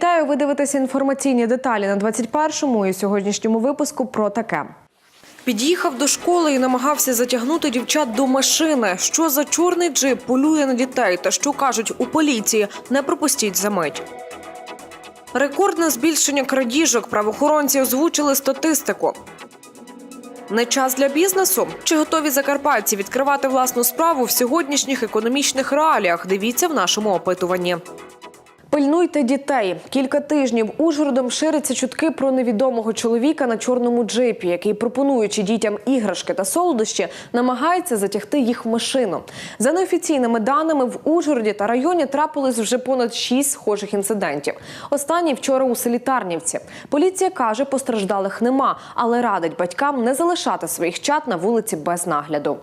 Вітаю! Ви дивитеся інформаційні деталі на 21-му і сьогоднішньому випуску про таке. Під'їхав до школи і намагався затягнути дівчат до машини. Що за чорний джип полює на дітей та що кажуть у поліції? Не пропустіть за мить. Рекордне збільшення крадіжок. Правоохоронці озвучили статистику. Не час для бізнесу? Чи готові закарпатці відкривати власну справу в сьогоднішніх економічних реаліях? Дивіться в нашому опитуванні. Пильнуйте дітей. Кілька тижнів Ужгородом ширяться чутки про невідомого чоловіка на чорному джипі, який, пропонуючи дітям іграшки та солодощі, намагається затягти їх в машину. За неофіційними даними, в Ужгороді та районі трапилось вже понад шість схожих інцидентів. Останній вчора у селі Тарнівці. Поліція каже, постраждалих нема, але радить батькам не залишати своїх чат на вулиці без нагляду.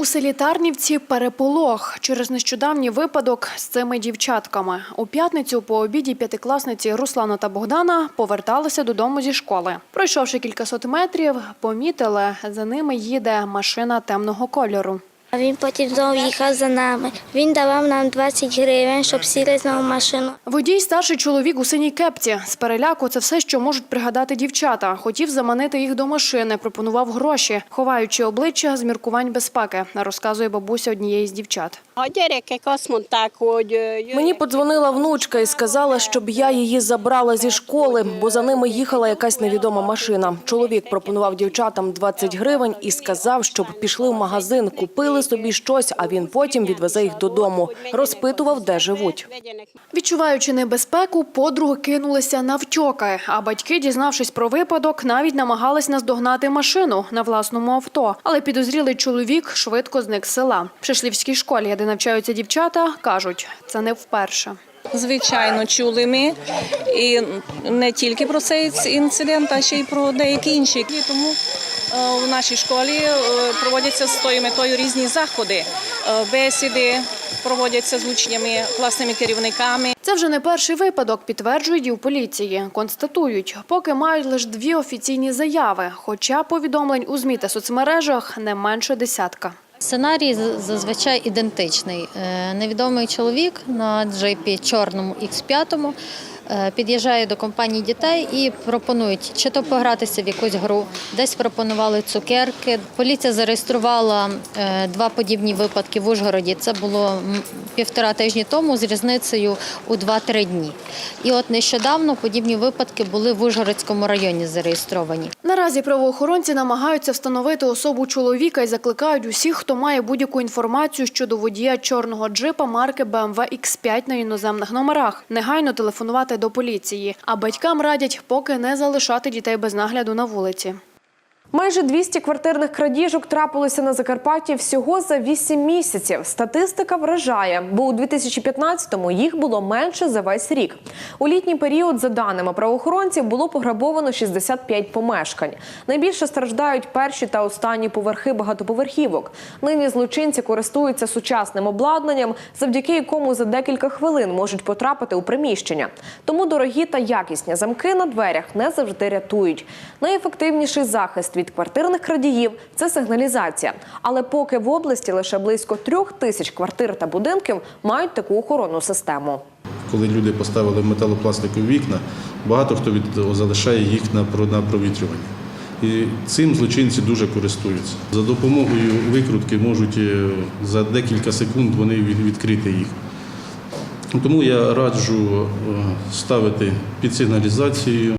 У селі Тарнівці переполох через нещодавній випадок з цими дівчатками. У п'ятницю по обіді п'ятикласниці Руслана та Богдана поверталися додому зі школи. Пройшовши кількасот метрів, помітили, за ними їде машина темного кольору. А він потім знову їхав за нами. Він давав нам 20 гривень, щоб сіли знову в машину. Водій старший чоловік у синій кепці. З переляку це все, що можуть пригадати дівчата. Хотів заманити їх до машини, пропонував гроші, ховаючи обличчя з міркувань безпеки, розказує бабуся однієї з дівчат. A gyerekek azt mondták, hogy. Мені подзвонила внучка і сказала, щоб я її забрала зі школи, бо за ними їхала якась невідома машина. Чоловік пропонував дівчатам 20 гривень і сказав, щоб пішли в магазин, купили собі щось, а він потім відвезе їх додому. Розпитував, де живуть. Відчуваючи небезпеку, подруги кинулися навтьоки, а батьки, дізнавшись про випадок, навіть намагались наздогнати машину на власному авто. Але підозрілий чоловік швидко зник з села. В Шишлівській школі, де навчаються дівчата, кажуть, це не вперше. Звичайно, чули ми і не тільки про цей інцидент, а ще й про деякі інші. І тому е, в нашій школі е, проводяться з тою метою різні заходи, Е, бесіди проводяться з учнями, класними керівниками. Це вже не перший випадок, підтверджують і в поліції. Констатують, поки мають лише дві офіційні заяви, хоча повідомлень у ЗМІ та соцмережах не менше десятка. Сценарій зазвичай ідентичний. Е, Невідомий чоловік на джипі чорному X5 е, під'їжджає до компанії дітей і пропонують чи то погратися в якусь гру, десь пропонували цукерки. Поліція зареєструвала е, два подібні випадки в Ужгороді. Це було півтора тижні тому з різницею у 2-3 дні. І от нещодавно подібні випадки були в Ужгородському районі зареєстровані. Наразі правоохоронці намагаються встановити особу чоловіка і закликають усіх, хто має будь-яку інформацію щодо водія чорного джипа марки BMW X5 на іноземних номерах, негайно телефонувати до поліції. А батькам радять поки не залишати дітей без нагляду на вулиці. Майже 200 квартирних крадіжок трапилося на Закарпатті всього за 8 місяців. Статистика вражає, бо у 2015-му їх було менше за весь рік. У літній період, за даними правоохоронців, було пограбовано 65 помешкань. Найбільше страждають перші та останні поверхи багатоповерхівок. Нині злочинці користуються сучасним обладнанням, завдяки якому за декілька хвилин можуть потрапити у приміщення. Тому дорогі та якісні замки на дверях не завжди рятують. Найефективніший захист від квартирних крадіїв це сигналізація. Але поки в області лише близько трьох тисяч квартир та будинків мають таку охоронну систему. Коли люди поставили металопластикові вікна, багато хто залишає їх на провітрювання. І цим злочинці дуже користуються. За допомогою викрутки можуть е, за декілька секунд вони відкрити їх. Тому я раджу е, ставити під сигналізацією.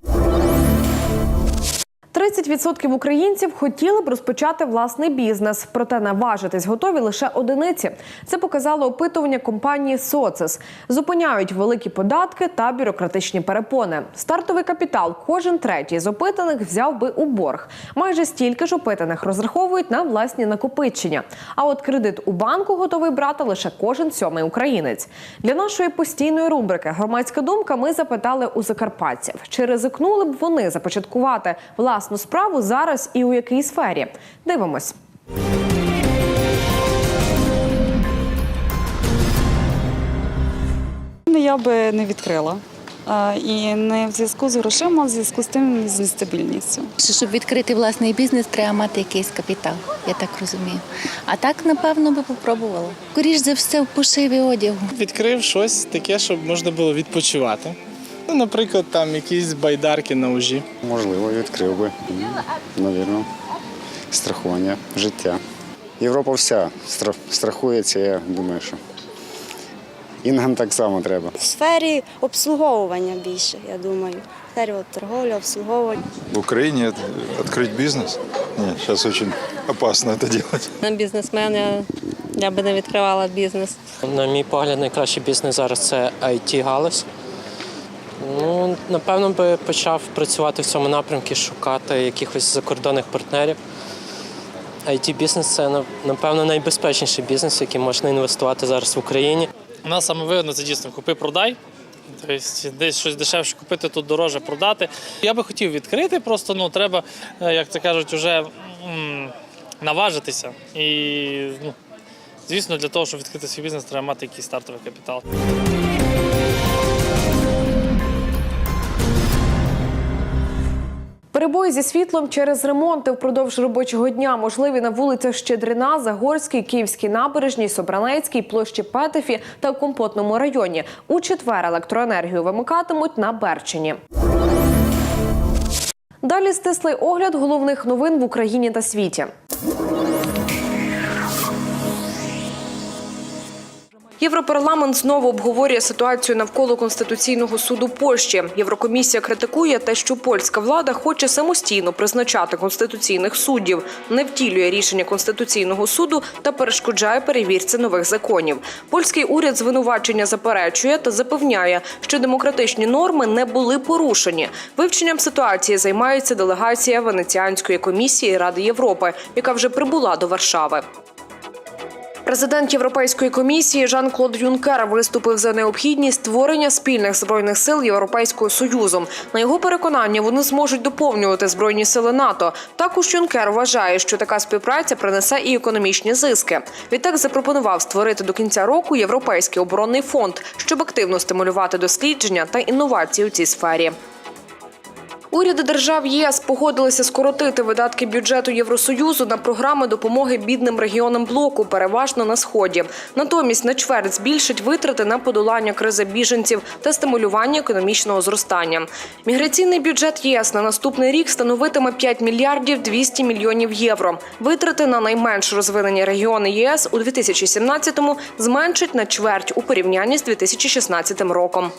30% українців хотіли б розпочати власний бізнес, проте наважитись готові лише одиниці. Це показало опитування компанії Социс. Зупиняють великі податки та бюрократичні перепони. Стартовий капітал кожен третій з опитаних взяв би у борг. Майже стільки ж опитаних розраховують на власні накопичення. А от кредит у банку готовий брати лише кожен сьомий українець. Для нашої постійної рубрики Громадська думка ми запитали у закарпатців, чи ризикнули б вони започаткувати власну справу зараз і у якій сфері. Дивимось. Ну, Я би не відкрила. І не в зв'язку з грошима, а в зв'язку з тим з нестабільністю. Щоб відкрити власний бізнес, треба мати якийсь капітал, я так розумію. А так, напевно, би попробувала. Скоріш за все, в пошиві одягу. Відкрив щось таке, щоб можна було відпочивати. Ну, наприклад, там якісь байдарки на ужі. Можливо, відкрив би. Навірно, страхування, життя. Європа вся страхується, я думаю, що. Інгам так само треба. В сфері обслуговування більше, я думаю. В сфері от, торговлі, обслуговування. В Украине открыть бизнес? Нет, сейчас очень опасно это делать. На бізнесмен я, я би не відкривала бізнес. На мій погляд, найкращий бізнес зараз це it галузь напевно, би почав працювати в цьому напрямку, шукати якихось закордонних партнерів. it бізнес це напевно найбезпечніший бізнес, який можна інвестувати зараз в Україні. У нас саме вигідно це дійсно купи-продай. Тобто десь щось дешевше купити, тут дороже продати. Я би хотів відкрити, просто ну треба, е, як це кажуть, уже м, наважитися. І ну, звісно, для того, щоб відкрити свій бізнес, треба мати якийсь стартовий капітал. Перебої зі світлом через ремонти впродовж робочого дня можливі на вулицях Щедрина, Загорській, Київській набережній, Собранецькій, площі Петефі та Компотному районі. У четвер електроенергію вимикатимуть на Берчині. Далі стислий огляд головних новин в Україні та світі. Європарламент знову обговорює ситуацію навколо конституційного суду Польщі. Єврокомісія критикує те, що польська влада хоче самостійно призначати конституційних суддів, не втілює рішення конституційного суду та перешкоджає перевірці нових законів. Польський уряд звинувачення заперечує та запевняє, що демократичні норми не були порушені. Вивченням ситуації займається делегація Венеціанської комісії Ради Європи, яка вже прибула до Варшави. Президент Європейської комісії Жан-Клод Юнкер виступив за необхідність створення спільних збройних сил Європейського союзу. На його переконання вони зможуть доповнювати збройні сили НАТО. Також Юнкер вважає, що така співпраця принесе і економічні зиски. Відтак запропонував створити до кінця року європейський оборонний фонд, щоб активно стимулювати дослідження та інновації у цій сфері. Уряди держав ЄС погодилися скоротити видатки бюджету Євросоюзу на програми допомоги бідним регіонам блоку, переважно на сході. Натомість на чверть збільшить витрати на подолання кризи біженців та стимулювання економічного зростання. Міграційний бюджет ЄС на наступний рік становитиме 5 мільярдів 200 мільйонів євро. Витрати на найменш розвинені регіони єС у 2017-му зменшать на чверть у порівнянні з 2016 роком.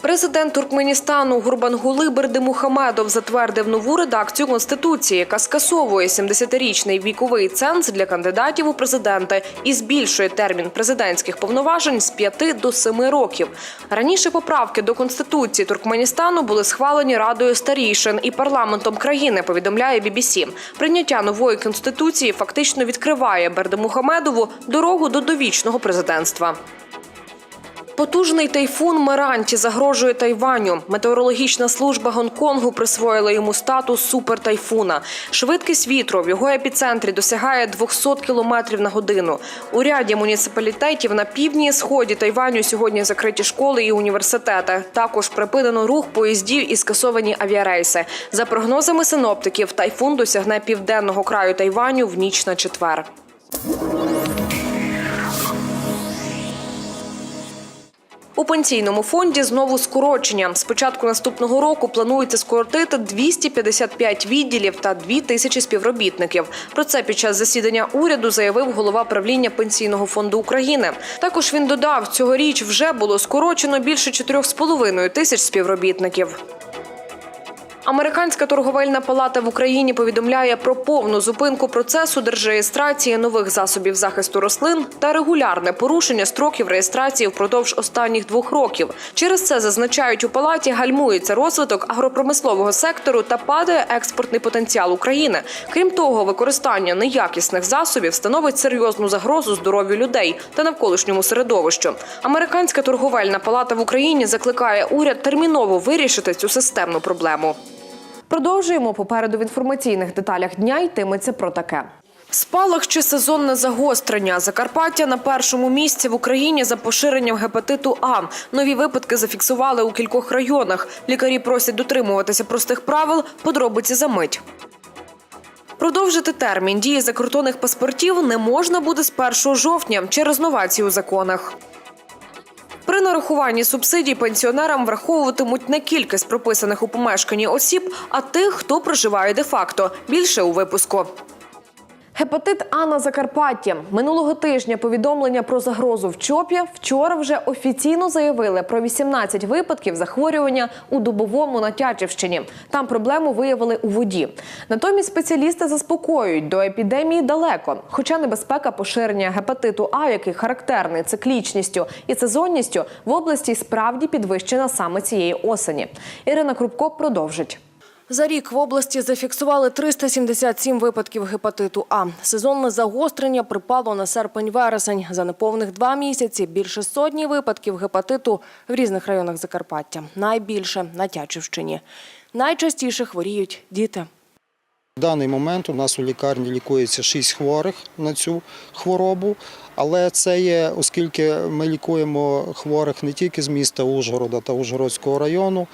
Президент Туркменістану Гурбангули Бердимухамедов затвердив нову редакцію конституції, яка скасовує 70-річний віковий ценз для кандидатів у президенти і збільшує термін президентських повноважень з 5 до 7 років. Раніше поправки до конституції Туркменістану були схвалені радою старішин і парламентом країни. Повідомляє BBC. Прийняття нової конституції фактично відкриває Бердимухамедову дорогу до довічного президентства. Потужний тайфун Меранті загрожує Тайваню. Метеорологічна служба Гонконгу присвоїла йому статус супертайфуна. Швидкість вітру в його епіцентрі досягає 200 км на годину. У ряді муніципалітетів на півдні і сході Тайваню сьогодні закриті школи і університети. Також припинено рух поїздів і скасовані авіарейси. За прогнозами синоптиків, тайфун досягне південного краю Тайваню в ніч на четвер. У пенсійному фонді знову скорочення. З початку наступного року планується скоротити 255 відділів та 2 тисячі співробітників. Про це під час засідання уряду заявив голова правління пенсійного фонду України. Також він додав, цьогоріч вже було скорочено більше 4,5 тисяч співробітників. Американська торговельна палата в Україні повідомляє про повну зупинку процесу держреєстрації нових засобів захисту рослин та регулярне порушення строків реєстрації впродовж останніх двох років. Через це зазначають у палаті, гальмується розвиток агропромислового сектору та падає експортний потенціал України. Крім того, використання неякісних засобів становить серйозну загрозу здоров'ю людей та навколишньому середовищу. Американська торговельна палата в Україні закликає уряд терміново вирішити цю системну проблему. Продовжуємо попереду в інформаційних деталях дня йтиметься про таке. Спалах чи сезонне загострення. Закарпаття на першому місці в Україні за поширенням гепатиту А. Нові випадки зафіксували у кількох районах. Лікарі просять дотримуватися простих правил. Подробиці за мить. Продовжити термін дії закордонних паспортів не можна буде з 1 жовтня через новації у законах. При нарахуванні субсидій пенсіонерам враховуватимуть не кількість прописаних у помешканні осіб, а тих, хто проживає де-факто. Більше у випуску. Гепатит А на Закарпатті минулого тижня повідомлення про загрозу в ЧОПі вчора вже офіційно заявили про 18 випадків захворювання у Дубовому на Тячівщині. Там проблему виявили у воді. Натомість спеціалісти заспокоюють до епідемії далеко. Хоча небезпека поширення гепатиту А, який характерний циклічністю і сезонністю, в області справді підвищена саме цієї осені. Ірина Крупко продовжить. За рік в області зафіксували 377 випадків гепатиту А. Сезонне загострення припало на серпень-вересень. За неповних два місяці більше сотні випадків гепатиту в різних районах Закарпаття. Найбільше на Тячівщині. Найчастіше хворіють діти. В даний момент у нас у лікарні лікується 6 хворих на цю хворобу, але це є, оскільки ми лікуємо хворих не тільки з міста Ужгорода та Ужгородського району,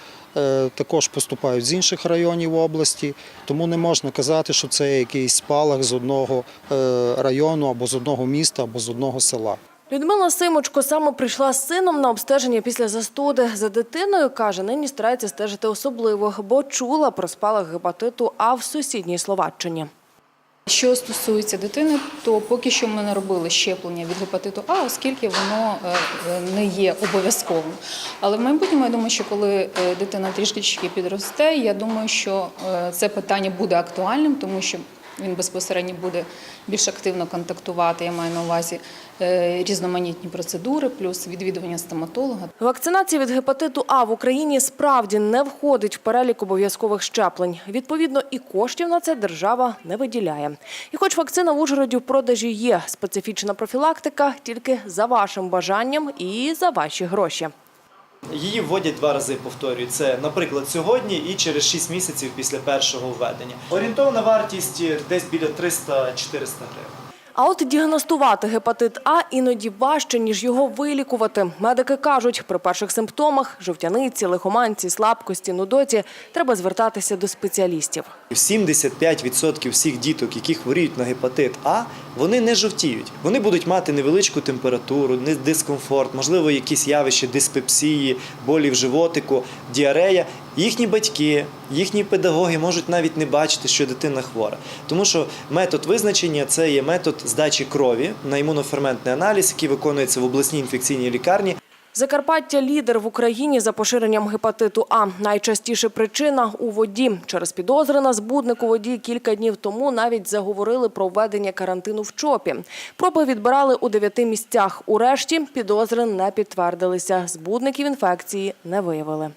також поступають з інших районів області, тому не можна казати, що це якийсь спалах з одного е, району або з одного міста, або з одного села. Людмила Симочко саме прийшла з сином на обстеження після застуди. За дитиною, каже, нині старається стежити особливо, бо чула про спалах гепатиту А в сусідній Словаччині. Що стосується дитини, то поки що ми не робили щеплення від гепатиту А, оскільки воно е, е, не є обов'язковим. Але в майбутньому я думаю, що коли е, дитина трішки підросте, я думаю, що це питання буде актуальним, тому що він безпосередньо буде більш активно контактувати. Я маю на увазі е, різноманітні процедури, плюс відвідування стоматолога. Вакцинація від гепатиту А в Україні справді не входить в перелік обов'язкових щеплень. Відповідно, і коштів на це держава не виділяє. І хоч вакцина в Ужгороді в продажі є, специфічна профілактика тільки за вашим бажанням і за ваші гроші. Її вводять два рази, повторюю. Це, наприклад, сьогодні і через 6 місяців після першого введення. Орієнтовна вартість десь біля 300-400 гривень. А от діагностувати гепатит А іноді важче, ніж його вилікувати. Медики кажуть, при перших симптомах жовтяниці, лихоманці, слабкості, нудоті треба звертатися до спеціалістів. 75% всіх діток, які хворіють на гепатит А, вони не жовтіють. Вони будуть мати невеличку температуру, дискомфорт, можливо, якісь явища диспепсії, болі в животику, діарея. Їхні батьки, їхні педагоги можуть навіть не бачити, що дитина хвора. Тому що метод визначення це є метод здачі крові на імуноферментний аналіз, який виконується в обласній інфекційній лікарні. Закарпаття лідер в Україні за поширенням гепатиту А. Найчастіше причина у воді. Через підозри на збудник у воді кілька днів тому навіть заговорили про введення карантину в ЧОПі. Проби відбирали у дев'яти місцях. Урешті підозри не підтвердилися. Збудників інфекції не виявили.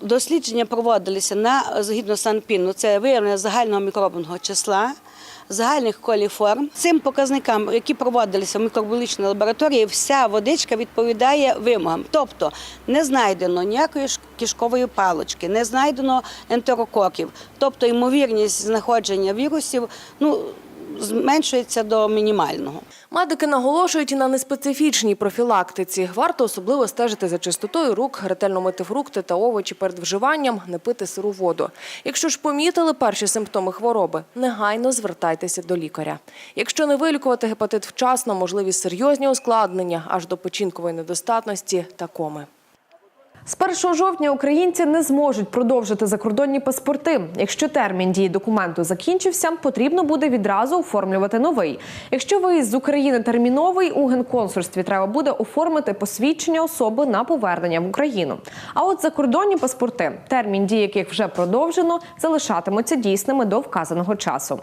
Дослідження проводилися на згідно санпіну. Це виявлення загального мікробного числа. Загальних коліформ цим показникам, які проводилися в мікробіологічній лабораторії, вся водичка відповідає вимогам. Тобто не знайдено ніякої кишкової палочки, не знайдено ентерококів. Тобто ймовірність знаходження вірусів ну, зменшується до мінімального. Медики наголошують на неспецифічній профілактиці. Варто особливо стежити за чистотою рук, ретельно мити фрукти та овочі перед вживанням, не пити сиру воду. Якщо ж помітили перші симптоми хвороби, негайно звертайтеся до лікаря. Якщо не вилікувати гепатит вчасно, можливі серйозні ускладнення аж до печінкової недостатності та коми. З 1 жовтня українці не зможуть продовжити закордонні паспорти. Якщо термін дії документу закінчився, потрібно буде відразу оформлювати новий. Якщо виїзд з України терміновий, у генконсульстві треба буде оформити посвідчення особи на повернення в Україну. А от закордонні паспорти, термін дії яких вже продовжено, залишатимуться дійсними до вказаного часу.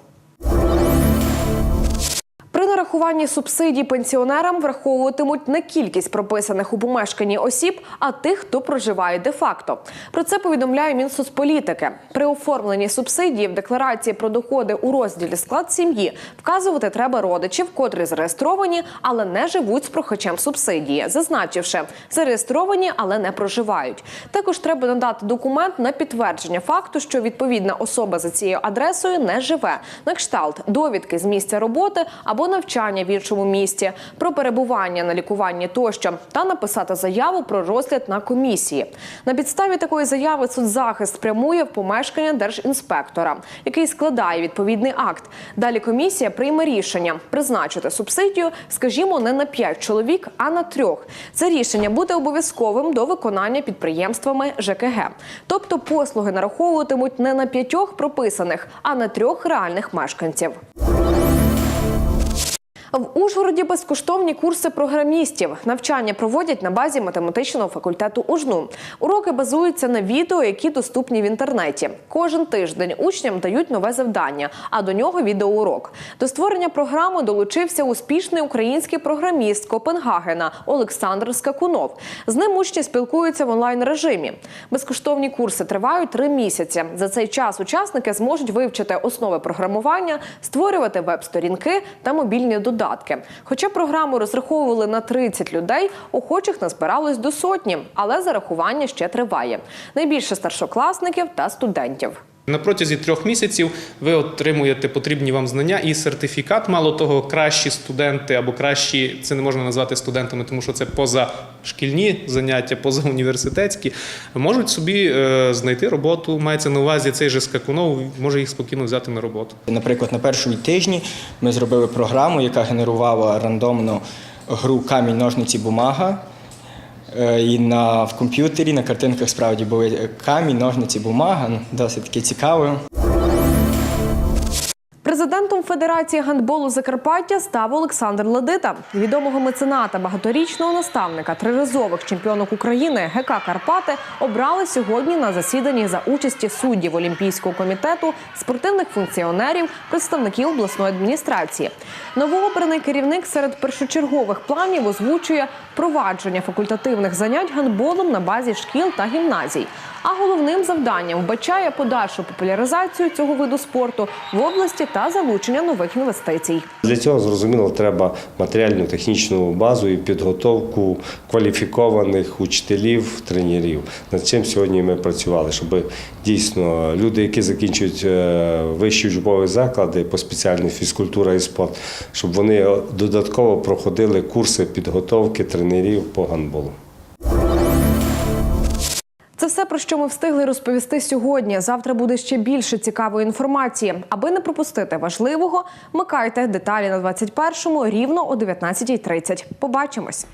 При нарахуванні субсидій пенсіонерам враховуватимуть не кількість прописаних у помешканні осіб, а тих, хто проживає де-факто. Про це повідомляє Мінсоцполітики. При оформленні субсидії в декларації про доходи у розділі склад сім'ї вказувати треба родичів, котрі зареєстровані, але не живуть з прохачем субсидії, зазначивши зареєстровані, але не проживають. Також треба надати документ на підтвердження факту, що відповідна особа за цією адресою не живе, на кшталт довідки з місця роботи або навчання в іншому місті, про перебування на лікуванні тощо, та написати заяву про розгляд на комісії. На підставі такої заяви соцзахист спрямує в помешкання держінспектора, який складає відповідний акт. Далі комісія прийме рішення призначити субсидію, скажімо, не на 5 чоловік, а на трьох. Це рішення буде обов'язковим до виконання підприємствами ЖКГ. Тобто послуги нараховуватимуть не на п'ятьох прописаних, а на трьох реальних мешканців. В Ужгороді безкоштовні курси програмістів. Навчання проводять на базі математичного факультету УЖНУ. Уроки базуються на відео, які доступні в інтернеті. Кожен тиждень учням дають нове завдання, а до нього відеоурок. До створення програми долучився успішний український програміст Копенгагена Олександр Скакунов. З ним учні спілкуються в онлайн режимі. Безкоштовні курси тривають три місяці. За цей час учасники зможуть вивчити основи програмування, створювати веб-сторінки та мобільні додатки. Хоча програму розраховували на 30 людей, охочих назбиралось до сотні, але зарахування ще триває. Найбільше старшокласників та студентів. На протязі трьох місяців ви отримуєте потрібні вам знання і сертифікат. Мало того, кращі студенти або кращі, це не можна назвати студентами, тому що це позашкільні заняття, позауніверситетські, можуть собі е, знайти роботу. Мається на увазі цей же скакунов, може їх спокійно взяти на роботу. Наприклад, на першому тижні ми зробили програму, яка генерувала рандомно гру камінь, ножниці, бумага. Е, І на в комп'ютері на картинках справді були камінь, ножниці, бумага. Ну, Досить таки цікаво. Президентом Федерації гандболу Закарпаття став Олександр Ладита, відомого мецената, багаторічного наставника, триразових чемпіонок України ГК Карпати обрали сьогодні на засіданні за участі суддів Олімпійського комітету, спортивних функціонерів, представників обласної адміністрації. Новообраний керівник серед першочергових планів озвучує впровадження факультативних занять гандболом на базі шкіл та гімназій. А головним завданням вбачає подальшу популяризацію цього виду спорту в області та залучення нових інвестицій. Для цього зрозуміло треба матеріальну технічну базу і підготовку кваліфікованих учителів, тренерів. Над цим сьогодні ми працювали, щоб дійсно люди, які закінчують е, вищі учбові заклади по спеціальній фізкультура і спорт, щоб вони додатково проходили курси підготовки тренерів по гандболу. Що ми встигли розповісти сьогодні. Завтра буде ще більше цікавої інформації. Аби не пропустити важливого, микайте деталі на 21-му рівно о 19.30. Побачимось.